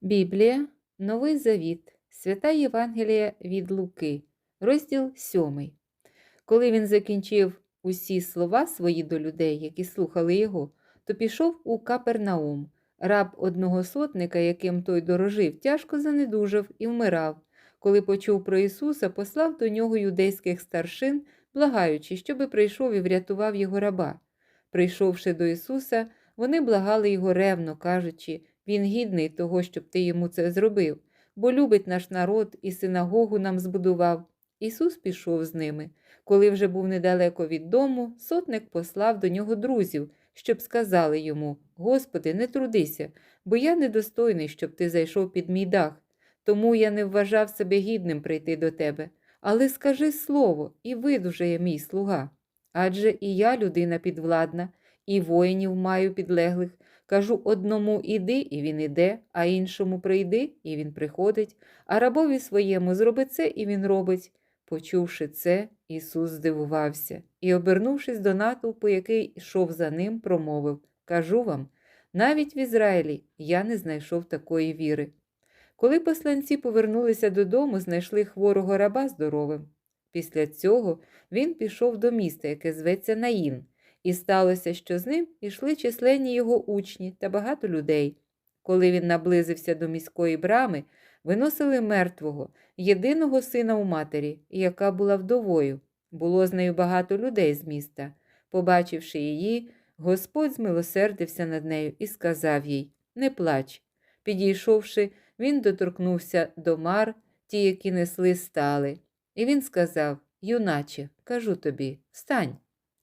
Біблія, Новий Завіт, Свята Євангелія від Луки, розділ 7. Коли він закінчив усі слова свої до людей, які слухали його, то пішов у Капернаум. Раб одного сотника, яким той дорожив, тяжко занедужав і вмирав. Коли почув про Ісуса, послав до нього юдейських старшин, благаючи, щоби прийшов і врятував його раба. Прийшовши до Ісуса, вони благали його ревно, кажучи, він гідний того, щоб ти йому це зробив, бо любить наш народ і синагогу нам збудував. Ісус пішов з ними. Коли вже був недалеко від дому, сотник послав до нього друзів, щоб сказали йому: Господи, не трудися, бо я недостойний, щоб ти зайшов під мій дах. Тому я не вважав себе гідним прийти до тебе. Але скажи слово, і видужає мій слуга. Адже і я людина підвладна, і воїнів маю підлеглих. Кажу одному іди, і він іде, а іншому прийди, і він приходить, а рабові своєму зроби це, і він робить. Почувши це, Ісус здивувався і, обернувшись до натовпу, який йшов за ним, промовив Кажу вам, навіть в Ізраїлі я не знайшов такої віри. Коли посланці повернулися додому, знайшли хворого раба здоровим. Після цього він пішов до міста, яке зветься Наїн, і сталося, що з ним ішли численні його учні та багато людей. Коли він наблизився до міської брами, виносили мертвого, єдиного сина у матері, яка була вдовою. Було з нею багато людей з міста. Побачивши її, Господь змилосердився над нею і сказав їй Не плач. Підійшовши, він доторкнувся до мар, ті, які несли стали. І він сказав Юначе, кажу тобі, встань.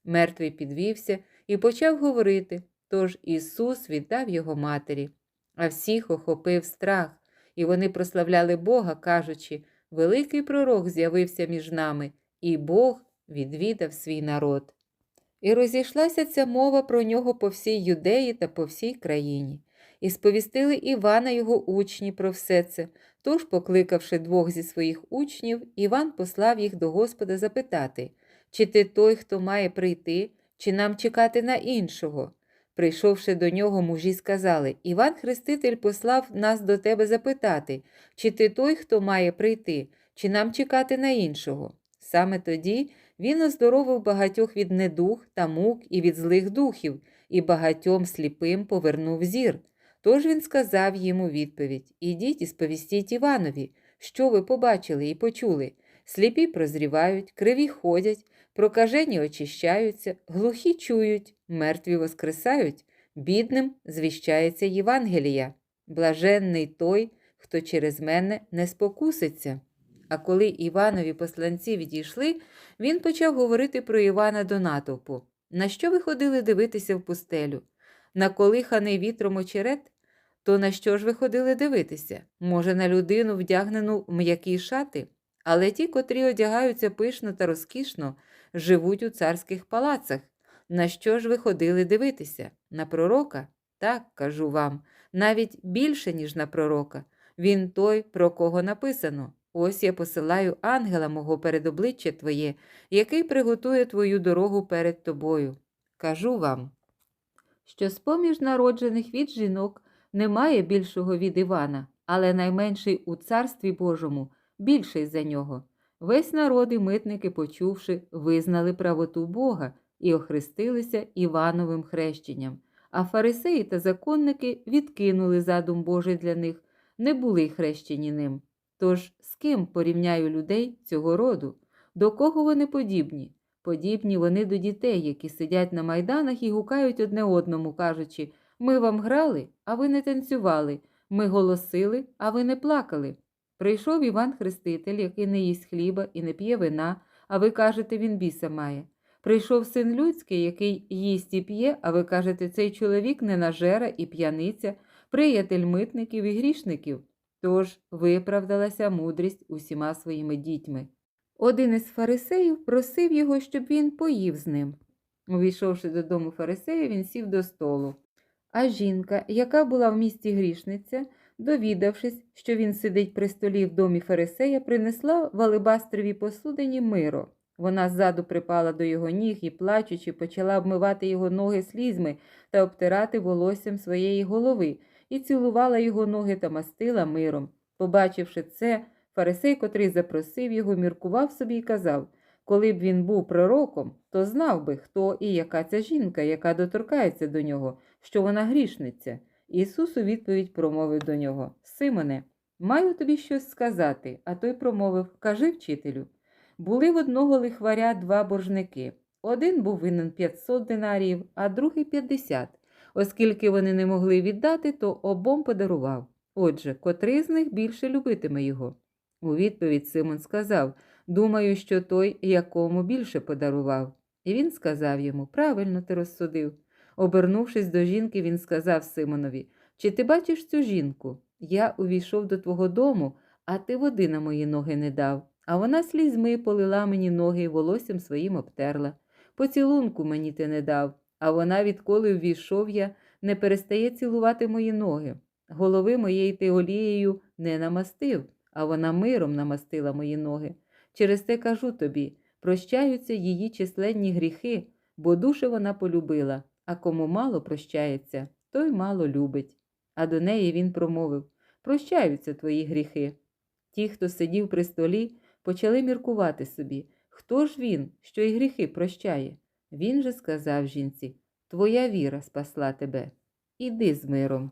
Мертвий підвівся і почав говорити. Тож Ісус віддав його матері, а всіх охопив страх, і вони прославляли Бога, кажучи, великий пророк з'явився між нами, і Бог відвідав свій народ. І розійшлася ця мова про нього по всій юдеї та по всій країні. І сповістили Івана його учні про все це. Тож, покликавши двох зі своїх учнів, Іван послав їх до Господа запитати, чи ти той, хто має прийти, чи нам чекати на іншого. Прийшовши до нього, мужі сказали Іван Хреститель послав нас до тебе запитати, чи ти той, хто має прийти, чи нам чекати на іншого. Саме тоді він оздоровив багатьох від недух та мук і від злих духів, і багатьом сліпим повернув зір. Тож він сказав їм у відповідь Ідіть і сповістіть Іванові, що ви побачили і почули. Сліпі прозрівають, криві ходять, прокажені очищаються, глухі чують, мертві воскресають, бідним звіщається Євангелія. Блаженний той, хто через мене не спокуситься. А коли Іванові посланці відійшли, він почав говорити про Івана до натовпу. На що ви ходили дивитися в пустелю? На колиханий вітром очерет? То на що ж ви ходили дивитися? Може, на людину, вдягнену в м'які шати? Але ті, котрі одягаються пишно та розкішно, живуть у царських палацах. На що ж ви ходили дивитися? На пророка? Так, кажу вам, навіть більше, ніж на пророка. Він той, про кого написано. Ось я посилаю ангела мого перед обличчя Твоє, який приготує твою дорогу перед тобою. Кажу вам, що з-поміж народжених від жінок немає більшого від Івана, але найменший у царстві Божому більший за нього. Весь народ і митники, почувши, визнали правоту Бога і охрестилися Івановим хрещенням. А фарисеї та законники відкинули задум Божий для них, не були хрещені ним. Тож з ким порівняю людей цього роду? До кого вони подібні? Подібні вони до дітей, які сидять на майданах і гукають одне одному, кажучи Ми вам грали, а ви не танцювали, ми голосили, а ви не плакали. Прийшов Іван Хреститель, який не їсть хліба і не п'є вина, а ви кажете, він біса має. Прийшов син людський, який їсть і п'є, а ви кажете, цей чоловік ненажера і п'яниця, приятель митників і грішників. Тож виправдалася мудрість усіма своїми дітьми. Один із фарисеїв просив його, щоб він поїв з ним. Увійшовши додому фарисея, він сів до столу. А жінка, яка була в місті грішниця, довідавшись, що він сидить при столі в домі фарисея, принесла в алебастровій посудині миро. Вона ззаду припала до його ніг і, плачучи, почала обмивати його ноги слізьми та обтирати волоссям своєї голови, і цілувала його ноги та мастила миром. Побачивши це, фарисей, котрий запросив його, міркував собі і казав коли б він був пророком, то знав би, хто і яка ця жінка, яка доторкається до нього, що вона грішниця. Ісус у відповідь промовив до нього Симоне, маю тобі щось сказати, а той промовив Кажи вчителю. Були в одного лихваря два боржники. Один був винен 500 динаріїв, а другий 50. Оскільки вони не могли віддати, то обом подарував. Отже, котрий з них більше любитиме його? У відповідь Симон сказав Думаю, що той, якому більше подарував. І він сказав йому Правильно ти розсудив. Обернувшись до жінки, він сказав Симонові Чи ти бачиш цю жінку? Я увійшов до твого дому, а ти води на мої ноги не дав. А вона слізьми полила мені ноги і волоссям своїм обтерла. Поцілунку мені ти не дав, а вона, відколи ввійшов я, не перестає цілувати мої ноги. Голови моєї ти олією не намастив, а вона миром намастила мої ноги. Через те кажу тобі прощаються її численні гріхи, бо душе вона полюбила, а кому мало прощається, той мало любить. А до неї він промовив Прощаються твої гріхи. Ті, хто сидів при столі, почали міркувати собі, хто ж він, що й гріхи прощає. Він же сказав жінці Твоя віра спасла тебе. Іди з миром.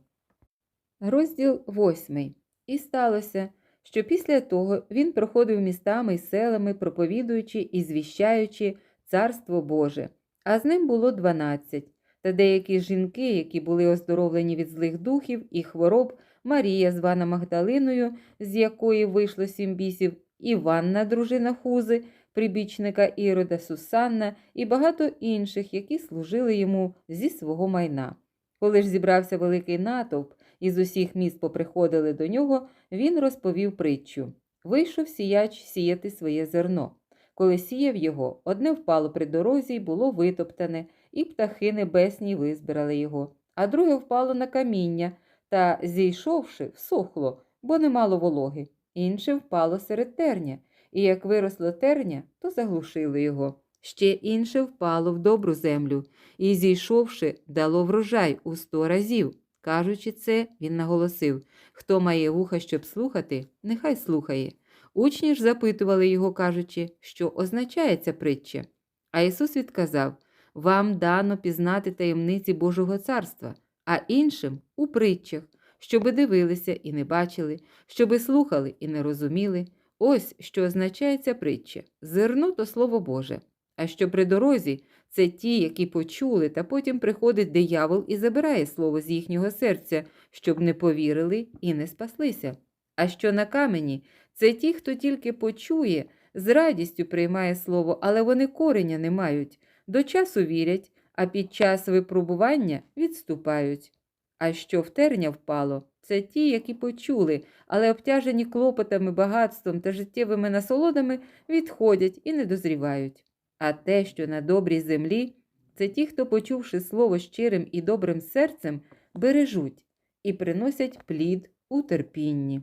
Розділ восьмий. І сталося, що після того він проходив містами й селами, проповідуючи і звіщаючи Царство Боже, а з ним було дванадцять, та деякі жінки, які були оздоровлені від злих духів і хвороб, Марія, звана Магдалиною, з якої вийшло сім бісів, Іванна, дружина Хузи, прибічника Ірода Сусанна і багато інших, які служили йому зі свого майна. Коли ж зібрався великий натовп, і з усіх міст поприходили до нього, він розповів притчу вийшов сіяч сіяти своє зерно. Коли сіяв його, одне впало при дорозі й було витоптане, і птахи небесні визбирали його, а друге впало на каміння та, зійшовши, всохло, бо не мало вологи. Інше впало серед терня, і як виросло терня, то заглушило його. Ще інше впало в добру землю, і, зійшовши, дало врожай у сто разів. Кажучи це, він наголосив хто має вуха, щоб слухати, нехай слухає. Учні ж запитували його, кажучи, що означає ця притча. А Ісус відказав Вам дано пізнати таємниці Божого царства, а іншим у притчах, щоби дивилися і не бачили, щоби слухали і не розуміли. Ось що означає ця притча зерно то слово Боже. А що при дорозі це ті, які почули, та потім приходить диявол і забирає слово з їхнього серця, щоб не повірили і не спаслися. А що на камені це ті, хто тільки почує, з радістю приймає слово, але вони кореня не мають, до часу вірять, а під час випробування відступають. А що в терня впало, це ті, які почули, але обтяжені клопотами, багатством та життєвими насолодами відходять і не дозрівають. А те, що на добрій землі, це ті, хто, почувши слово щирим і добрим серцем, бережуть і приносять плід у терпінні.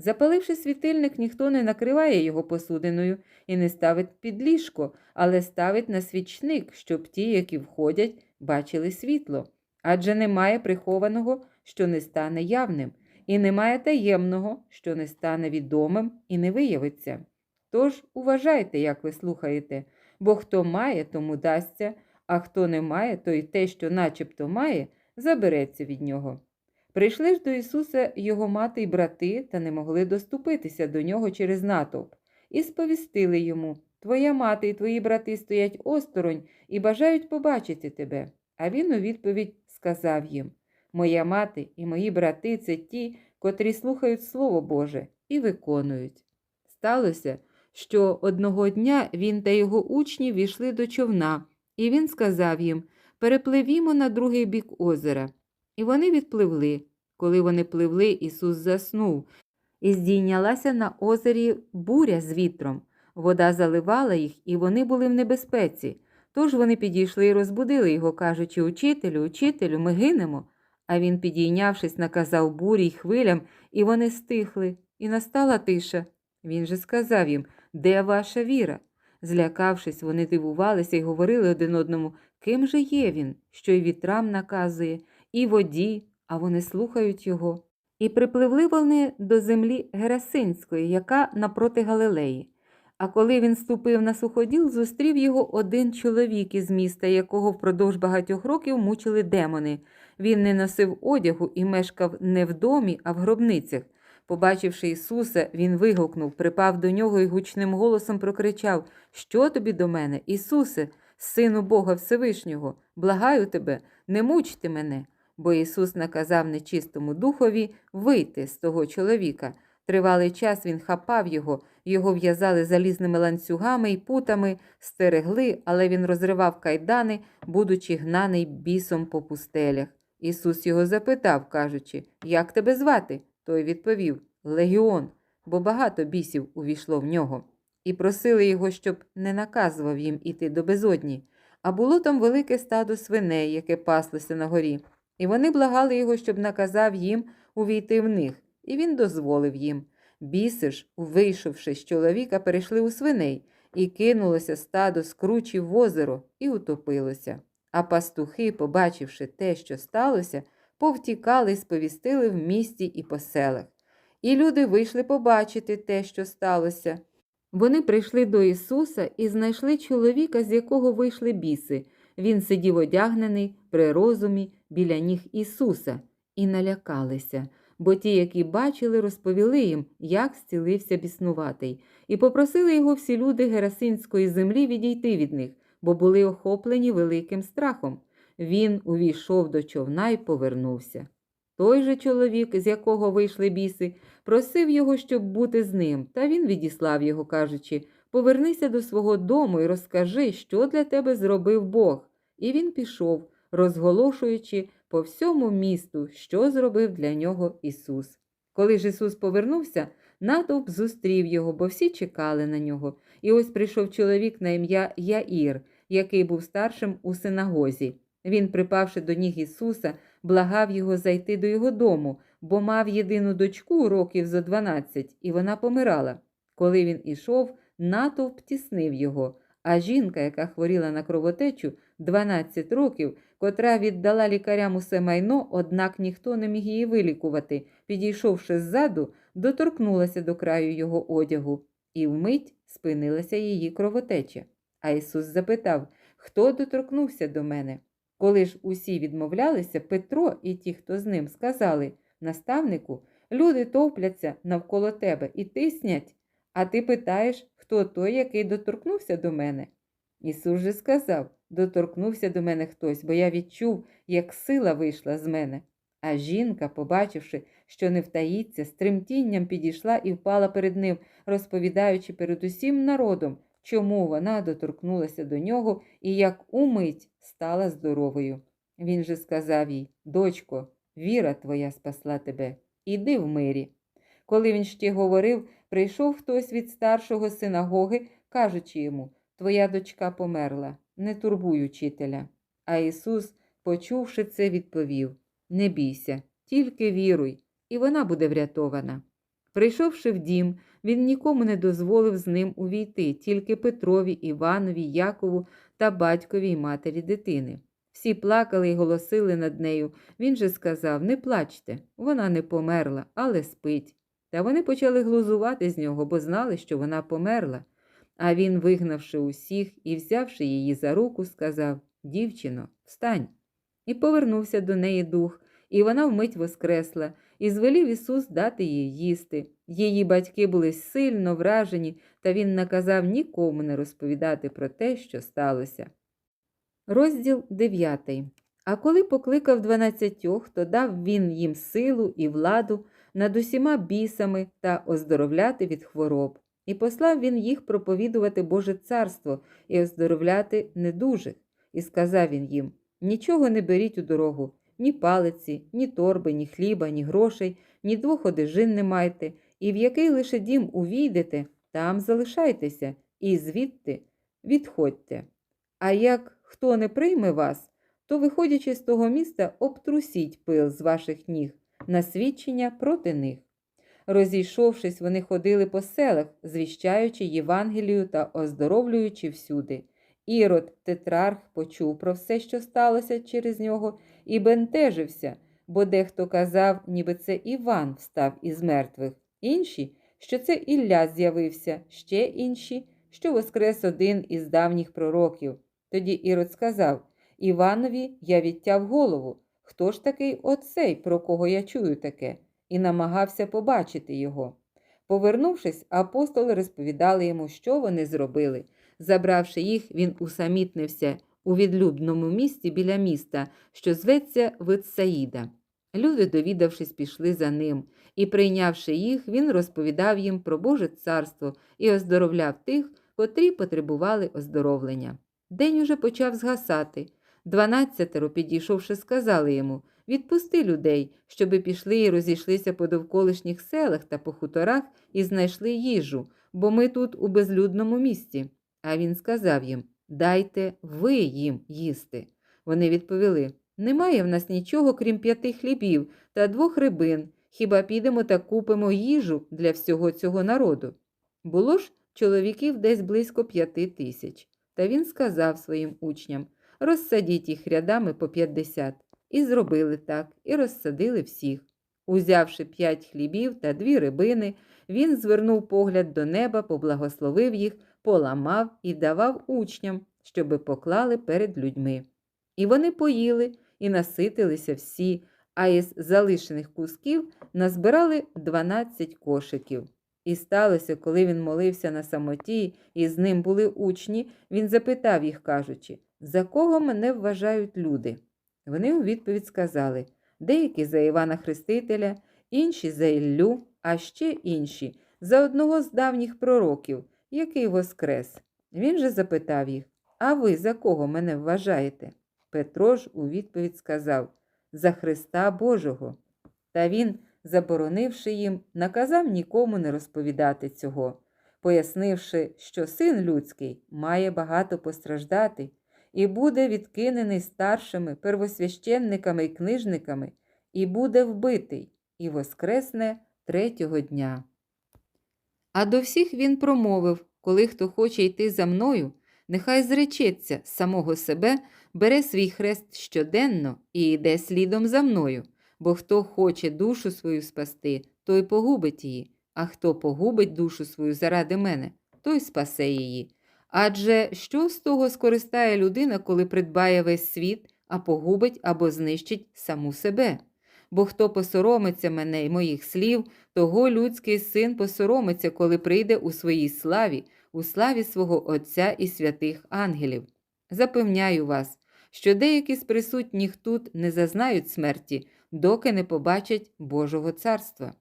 Запаливши світильник, ніхто не накриває його посудиною і не ставить під ліжко, але ставить на свічник, щоб ті, які входять, бачили світло. Адже немає прихованого, що не стане явним, і немає таємного, що не стане відомим і не виявиться. Тож уважайте, як ви слухаєте, бо хто має, тому дасться, а хто не має, то й те, що начебто має, забереться від нього. Прийшли ж до Ісуса його мати й брати, та не могли доступитися до нього через натовп, і сповістили йому Твоя мати і твої брати стоять осторонь і бажають побачити тебе. А він у відповідь сказав їм Моя мати і мої брати це ті, котрі слухають Слово Боже і виконують. Сталося, що одного дня він та його учні війшли до човна, і він сказав їм Перепливімо на другий бік озера. І вони відпливли. Коли вони пливли, Ісус заснув, і здійнялася на озері буря з вітром. Вода заливала їх, і вони були в небезпеці. Тож вони підійшли і розбудили його, кажучи Учителю, учителю, ми гинемо. А він, підійнявшись, наказав бурі й хвилям, і вони стихли, і настала тиша. Він же сказав їм Де ваша віра? Злякавшись, вони дивувалися і говорили один одному, ким же є він, що й вітрам наказує, і воді, а вони слухають його. І припливли вони до землі Герасинської, яка напроти Галилеї. А коли він ступив на суходіл, зустрів його один чоловік із міста, якого впродовж багатьох років мучили демони. Він не носив одягу і мешкав не в домі, а в гробницях. Побачивши Ісуса, він вигукнув, припав до нього і гучним голосом прокричав: Що тобі до мене, Ісусе, Сину Бога Всевишнього, благаю тебе, не мучте мене. Бо Ісус наказав нечистому духові вийти з того чоловіка. Тривалий час він хапав його, його в'язали залізними ланцюгами і путами, стерегли, але він розривав кайдани, будучи гнаний бісом по пустелях. Ісус його запитав, кажучи, як тебе звати? Той відповів Легіон, бо багато бісів увійшло в нього. І просили його, щоб не наказував їм іти до безодні. А було там велике стадо свиней, яке паслося на горі. І вони благали його, щоб наказав їм увійти в них, і він дозволив їм. Біси ж, вийшовши з чоловіка, перейшли у свиней, і кинулося стадо з кручі в озеро і утопилося. А пастухи, побачивши те, що сталося, повтікали і сповістили в місті і по селах. І люди вийшли побачити те, що сталося. Вони прийшли до Ісуса і знайшли чоловіка, з якого вийшли біси. Він сидів одягнений при розумі біля ніг Ісуса, і налякалися, бо ті, які бачили, розповіли їм, як зцілився біснуватий, і попросили його всі люди Герасинської землі відійти від них, бо були охоплені великим страхом. Він увійшов до човна і повернувся. Той же чоловік, з якого вийшли біси, просив його, щоб бути з ним, та він відіслав його, кажучи Повернися до свого дому і розкажи, що для тебе зробив Бог. І він пішов, розголошуючи по всьому місту, що зробив для нього Ісус. Коли ж Ісус повернувся, натовп зустрів його, бо всі чекали на нього. І ось прийшов чоловік на ім'я Яїр, який був старшим у синагозі. Він, припавши до ніг Ісуса, благав його зайти до його дому, бо мав єдину дочку років зо дванадцять, і вона помирала. Коли він ішов, натовп тіснив його, а жінка, яка хворіла на кровотечу 12 років, котра віддала лікарям усе майно, однак ніхто не міг її вилікувати, підійшовши ззаду, доторкнулася до краю його одягу, і вмить спинилася її кровотеча. А Ісус запитав, хто доторкнувся до мене? Коли ж усі відмовлялися, Петро і ті, хто з ним, сказали наставнику, люди товпляться навколо тебе і тиснять, а ти питаєш, хто той, який доторкнувся до мене? Ісус же сказав доторкнувся до мене хтось, бо я відчув, як сила вийшла з мене. А жінка, побачивши, що не втаїться, з тремтінням підійшла і впала перед ним, розповідаючи перед усім народом, чому вона доторкнулася до нього і як умить стала здоровою. Він же сказав їй Дочко, віра твоя спасла тебе, іди в мирі. Коли він ще говорив, прийшов хтось від старшого синагоги, кажучи йому Твоя дочка померла, не турбуй учителя. А Ісус, почувши це, відповів Не бійся, тільки віруй, і вона буде врятована. Прийшовши в дім, він нікому не дозволив з ним увійти, тільки Петрові, Іванові, Якову та батькові й матері дитини. Всі плакали й голосили над нею. Він же сказав Не плачте, вона не померла, але спить. Та вони почали глузувати з нього, бо знали, що вона померла. А він, вигнавши усіх і взявши її за руку, сказав Дівчино, встань. І повернувся до неї дух, і вона вмить воскресла, і звелів Ісус дати їй їсти. Її батьки були сильно вражені, та він наказав нікому не розповідати про те, що сталося. Розділ 9. А коли покликав дванадцятьох, то дав він їм силу і владу над усіма бісами та оздоровляти від хвороб. І послав він їх проповідувати Боже царство і оздоровляти недужих. І сказав він їм: Нічого не беріть у дорогу, ні палиці, ні торби, ні хліба, ні грошей, ні двох одежин не майте, і в який лише дім увійдете, там залишайтеся, і звідти відходьте. А як хто не прийме вас, то, виходячи з того міста, обтрусіть пил з ваших ніг на свідчення проти них. Розійшовшись, вони ходили по селах, звіщаючи Євангелію та оздоровлюючи всюди. Ірод, тетрарх, почув про все, що сталося через нього, і бентежився, бо дехто казав, ніби це Іван встав із мертвих, інші, що це Ілля з'явився, ще інші, що воскрес один із давніх пророків. Тоді Ірод сказав Іванові я відтяв голову. Хто ж такий оцей, про кого я чую таке, і намагався побачити його. Повернувшись, апостоли розповідали йому, що вони зробили. Забравши їх, він усамітнився у відлюбному місті біля міста, що зветься Витсаїда. Люди, довідавшись, пішли за ним, і, прийнявши їх, він розповідав їм про Боже царство і оздоровляв тих, котрі потребували оздоровлення. День уже почав згасати. Дванадцятеро, підійшовши, сказали йому Відпусти людей, щоби пішли і розійшлися по довколишніх селах та по хуторах і знайшли їжу, бо ми тут у безлюдному місті. А він сказав їм Дайте ви їм їсти. Вони відповіли Немає в нас нічого, крім п'яти хлібів та двох рибин. Хіба підемо та купимо їжу для всього цього народу? Було ж чоловіків десь близько п'яти тисяч. Та він сказав своїм учням розсадіть їх рядами по п'ятдесят. І зробили так, і розсадили всіх. Узявши п'ять хлібів та дві рибини, він звернув погляд до неба, поблагословив їх, поламав і давав учням, щоби поклали перед людьми. І вони поїли і наситилися всі, а із залишених кусків назбирали дванадцять кошиків. І сталося, коли він молився на самоті, і з ним були учні, він запитав їх, кажучи, за кого мене вважають люди? Вони у відповідь сказали деякі за Івана Хрестителя, інші за Іллю, а ще інші за одного з давніх пророків, який воскрес. Він же запитав їх А ви за кого мене вважаєте? Петро ж у відповідь сказав За Христа Божого. Та він, заборонивши їм, наказав нікому не розповідати цього, пояснивши, що син людський має багато постраждати і буде відкинений старшими первосвященниками і книжниками, і буде вбитий, і воскресне третього дня. А до всіх він промовив коли хто хоче йти за мною, нехай зречеться самого себе, бере свій хрест щоденно і йде слідом за мною, бо хто хоче душу свою спасти, той погубить її, а хто погубить душу свою заради мене, той спасе її. Адже що з того скористає людина, коли придбає весь світ, а погубить або знищить саму себе? Бо хто посоромиться мене й моїх слів, того людський син посоромиться, коли прийде у своїй славі, у славі свого Отця і святих ангелів. Запевняю вас, що деякі з присутніх тут не зазнають смерті, доки не побачать Божого царства.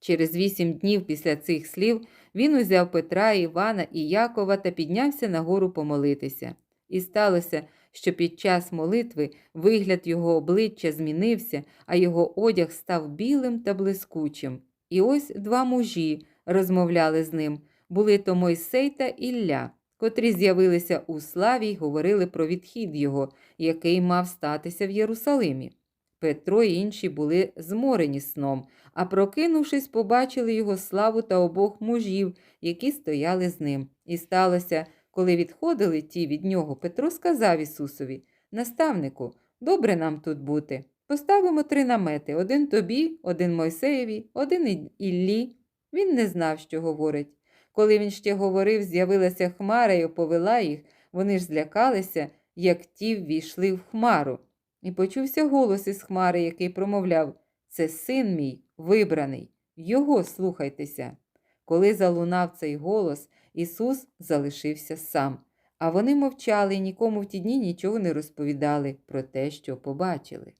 Через вісім днів після цих слів він узяв Петра, Івана і Якова та піднявся на гору помолитися. І сталося, що під час молитви вигляд його обличчя змінився, а його одяг став білим та блискучим. І ось два мужі розмовляли з ним були то Мойсей та Ілля, котрі з'явилися у славі й говорили про відхід його, який мав статися в Єрусалимі. Петро і інші були зморені сном, а прокинувшись, побачили його славу та обох мужів, які стояли з ним. І сталося, коли відходили ті від нього, Петро сказав Ісусові Наставнику, добре нам тут бути. Поставимо три намети один тобі, один Мойсеєві, один Іллі. Він не знав, що говорить. Коли він ще говорив, з'явилася хмара і оповела їх, вони ж злякалися, як ті ввійшли в хмару. І почувся голос із хмари, який промовляв Це син мій вибраний, його слухайтеся. Коли залунав цей голос, Ісус залишився сам, а вони мовчали і нікому в ті дні нічого не розповідали про те, що побачили.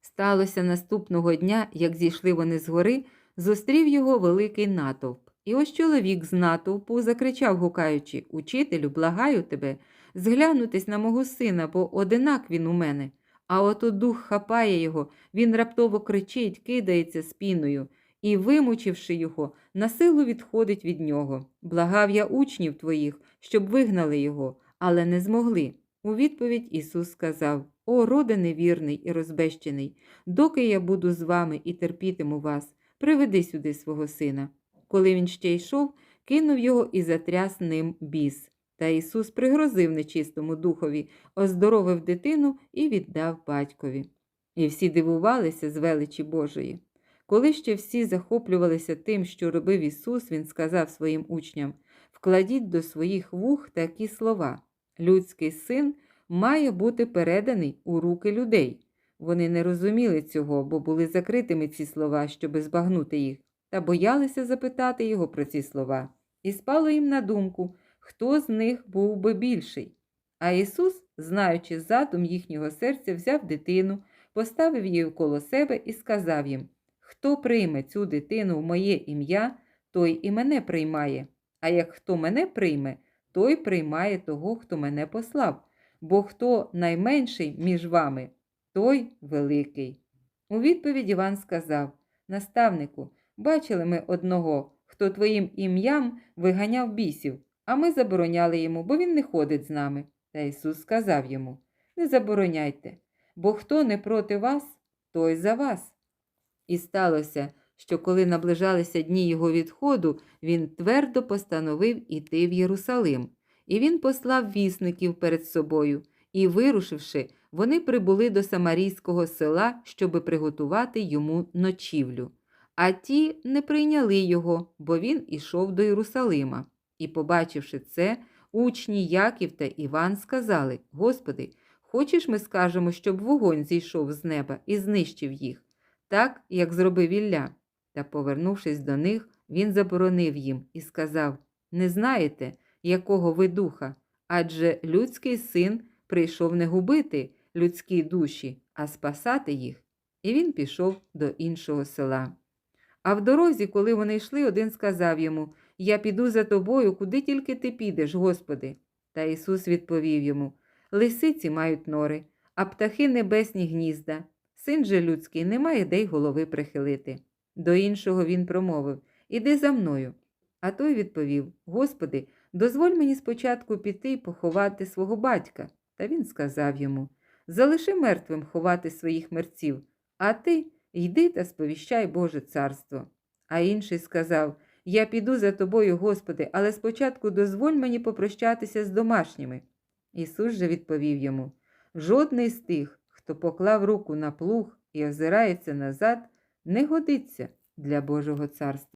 Сталося наступного дня, як зійшли вони з гори, зустрів його великий натовп. І ось чоловік з натовпу закричав, гукаючи Учителю, благаю тебе, зглянутись на мого сина, бо одинак він у мене. А ото дух хапає його, він раптово кричить, кидається спіною і, вимучивши його, на силу відходить від нього. Благав я учнів твоїх, щоб вигнали його, але не змогли. У відповідь Ісус сказав О, роде невірний і розбещений, доки я буду з вами і терпітиму вас, приведи сюди свого сина. Коли він ще йшов, кинув його і затряс ним біс. Та Ісус пригрозив нечистому духові, оздоровив дитину і віддав батькові. І всі дивувалися з величі Божої. Коли ще всі захоплювалися тим, що робив Ісус, Він сказав своїм учням: вкладіть до своїх вух такі слова: людський син має бути переданий у руки людей. Вони не розуміли цього, бо були закритими ці слова, щоби збагнути їх, та боялися запитати його про ці слова. І спало їм на думку, хто з них був би більший. А Ісус, знаючи задум їхнього серця, взяв дитину, поставив її коло себе і сказав їм: Хто прийме цю дитину в моє ім'я, той і мене приймає. А як хто мене прийме, той приймає того, хто мене послав. Бо хто найменший між вами, той великий. У відповідь Іван сказав: Наставнику, бачили ми одного, хто твоїм ім'ям виганяв бісів, а ми забороняли йому, бо він не ходить з нами. Та Ісус сказав йому: Не забороняйте, бо хто не проти вас, той за вас. І сталося, що коли наближалися дні його відходу, він твердо постановив іти в Єрусалим. І він послав вісників перед собою, і, вирушивши, вони прибули до Самарійського села, щоби приготувати йому ночівлю. А ті не прийняли його, бо він ішов до Єрусалима. І, побачивши це, учні Яків та Іван сказали: Господи, хочеш, ми скажемо, щоб вогонь зійшов з неба і знищив їх, так, як зробив Ілля. Та, повернувшись до них, він заборонив їм і сказав: Не знаєте, якого ви духа, адже людський син прийшов не губити людські душі, а спасати їх. І він пішов до іншого села. А в дорозі, коли вони йшли, один сказав йому: Я піду за тобою, куди тільки ти підеш, Господи. Та Ісус відповів йому: Лисиці мають нори, а птахи небесні гнізда. Син же людський не має де й голови прихилити. До іншого він промовив Іди за мною. А той відповів: Господи, дозволь мені спочатку піти й поховати свого батька. Та він сказав йому: Залиши мертвим ховати своїх мерців, а ти йди та сповіщай Боже царство. А інший сказав: Я піду за тобою, Господи, але спочатку дозволь мені попрощатися з домашніми. Ісус же відповів йому: Жодний з тих, хто поклав руку на плуг і озирається назад, не годиться для Божого царства.